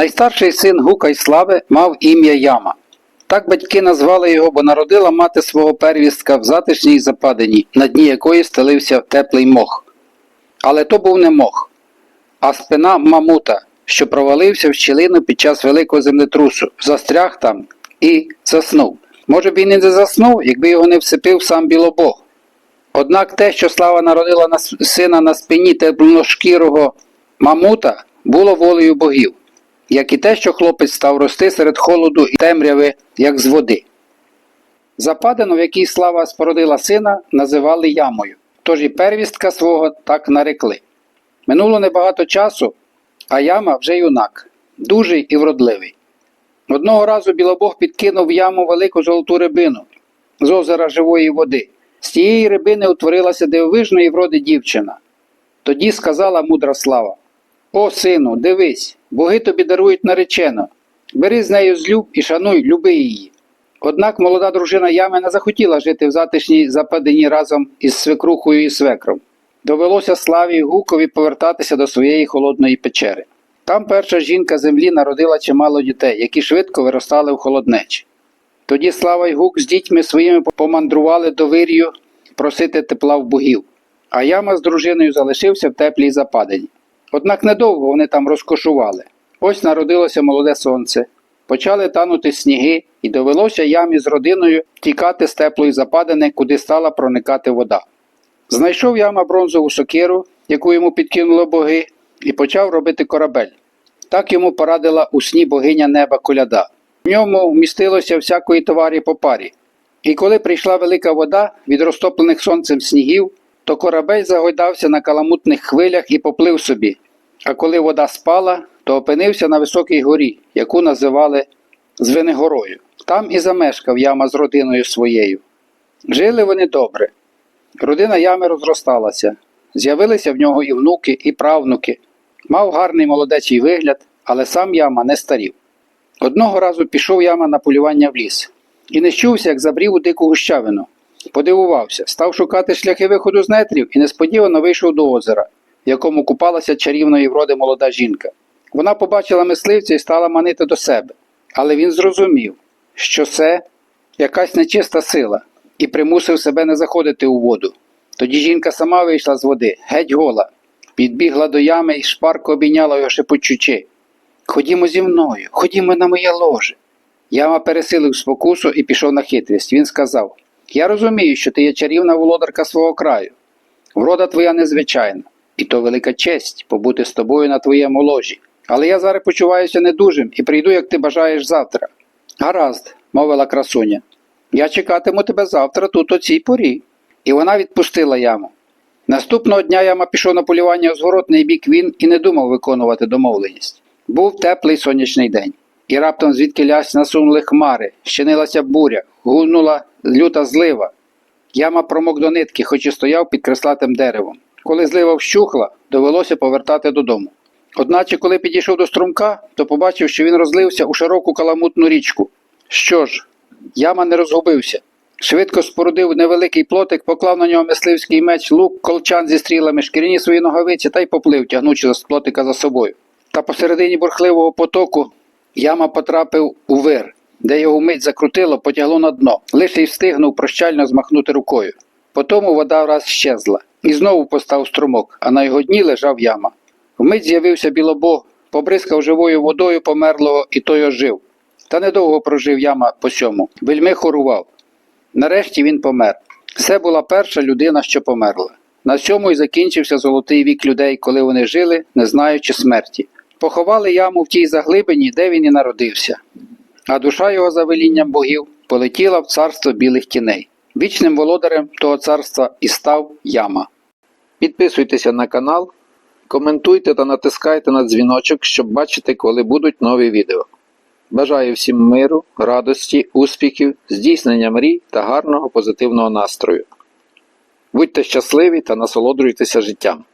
Найстарший син Гука й Слави мав ім'я Яма. Так батьки назвали його, бо народила мати свого первістка в затишній западині, на дні якої стелився теплий мох. Але то був не мох, а спина мамута, що провалився в щілину під час великого землетрусу, застряг там і заснув. Може б він і не заснув, якби його не всипив сам білобог. Однак те, що слава народила сина на спині теплошкірого мамута, було волею богів, як і те, що хлопець став рости серед холоду і темряви, як з води. Западину, в якій слава спородила сина, називали ямою, тож і первістка свого так нарекли. Минуло небагато часу, а яма вже юнак, дужий і вродливий. Одного разу білобог підкинув в яму велику золоту рибину з озера живої води. З тієї рибини утворилася дивовижної вроди дівчина. Тоді сказала мудра слава: О, сину, дивись, боги тобі дарують наречену. Бери з нею злюб і шануй, люби її. Однак молода дружина ями не захотіла жити в затишній западині разом із свекрухою і свекром. Довелося славі гукові повертатися до своєї холодної печери. Там перша жінка землі народила чимало дітей, які швидко виростали в холоднечі. Тоді Слава й Гук з дітьми своїми помандрували до вирію просити тепла в богів, а яма з дружиною залишився в теплій западині. Однак недовго вони там розкошували. Ось народилося молоде сонце, почали танути сніги, і довелося ямі з родиною тікати з теплої западини, куди стала проникати вода. Знайшов яма бронзову сокиру, яку йому підкинули боги, і почав робити корабель. Так йому порадила у сні богиня неба коляда. В ньому вмістилося всякої товарі по парі. І коли прийшла велика вода від розтоплених сонцем снігів, то корабель загойдався на каламутних хвилях і поплив собі. А коли вода спала, то опинився на високій горі, яку називали Звенигорою. Там і замешкав яма з родиною своєю. Жили вони добре. Родина ями розросталася. З'явилися в нього і внуки, і правнуки. Мав гарний молодечий вигляд, але сам яма не старів. Одного разу пішов яма на полювання в ліс і не щувся, як забрів у дику гущавину. Подивувався, став шукати шляхи виходу з нетрів і несподівано вийшов до озера, в якому купалася чарівної вроди молода жінка. Вона побачила мисливця і стала манити до себе, але він зрозумів, що це якась нечиста сила, і примусив себе не заходити у воду. Тоді жінка сама вийшла з води, геть гола, підбігла до ями і шпарко обійняла його шепочучи. Ходімо зі мною, ходімо на моє ложе. Яма пересилив спокусу і пішов на хитрість. Він сказав: Я розумію, що ти є чарівна володарка свого краю. Врода твоя незвичайна, і то велика честь побути з тобою на твоєму ложі. Але я зараз почуваюся недужим і прийду, як ти бажаєш завтра. Гаразд, мовила красуня. Я чекатиму тебе завтра тут о цій порі. І вона відпустила яму. Наступного дня яма пішов на полювання у зворотний бік він і не думав виконувати домовленість. Був теплий сонячний день, і раптом звідки лясь насунули хмари, щинилася буря, гунула люта злива. Яма промок до нитки, хоч і стояв під креслатим деревом. Коли злива вщухла, довелося повертати додому. Одначе, коли підійшов до струмка, то побачив, що він розлився у широку каламутну річку. Що ж, яма не розгубився. Швидко спорудив невеликий плотик, поклав на нього мисливський меч, лук, колчан зі стрілами, шкіряні свої ноговиці та й поплив, тягнучи з плотика за собою. Та посередині бурхливого потоку яма потрапив у вир, де його мить закрутило, потягло на дно, лише й встигнув прощально змахнути рукою. Потому вода враз щезла, і знову постав струмок, а на його дні лежав яма. Вмить з'явився білобог, побризкав живою водою померлого, і той ожив. Та недовго прожив яма по сьому, вельми хорував. Нарешті він помер. Це була перша людина, що померла. На цьому й закінчився золотий вік людей, коли вони жили, не знаючи смерті. Поховали яму в тій заглибині, де він і народився. А душа його за велінням богів полетіла в царство білих тіней. Вічним володарем того царства і став яма. Підписуйтеся на канал, коментуйте та натискайте на дзвіночок, щоб бачити, коли будуть нові відео. Бажаю всім миру, радості, успіхів, здійснення мрій та гарного позитивного настрою. Будьте щасливі та насолоджуйтеся життям.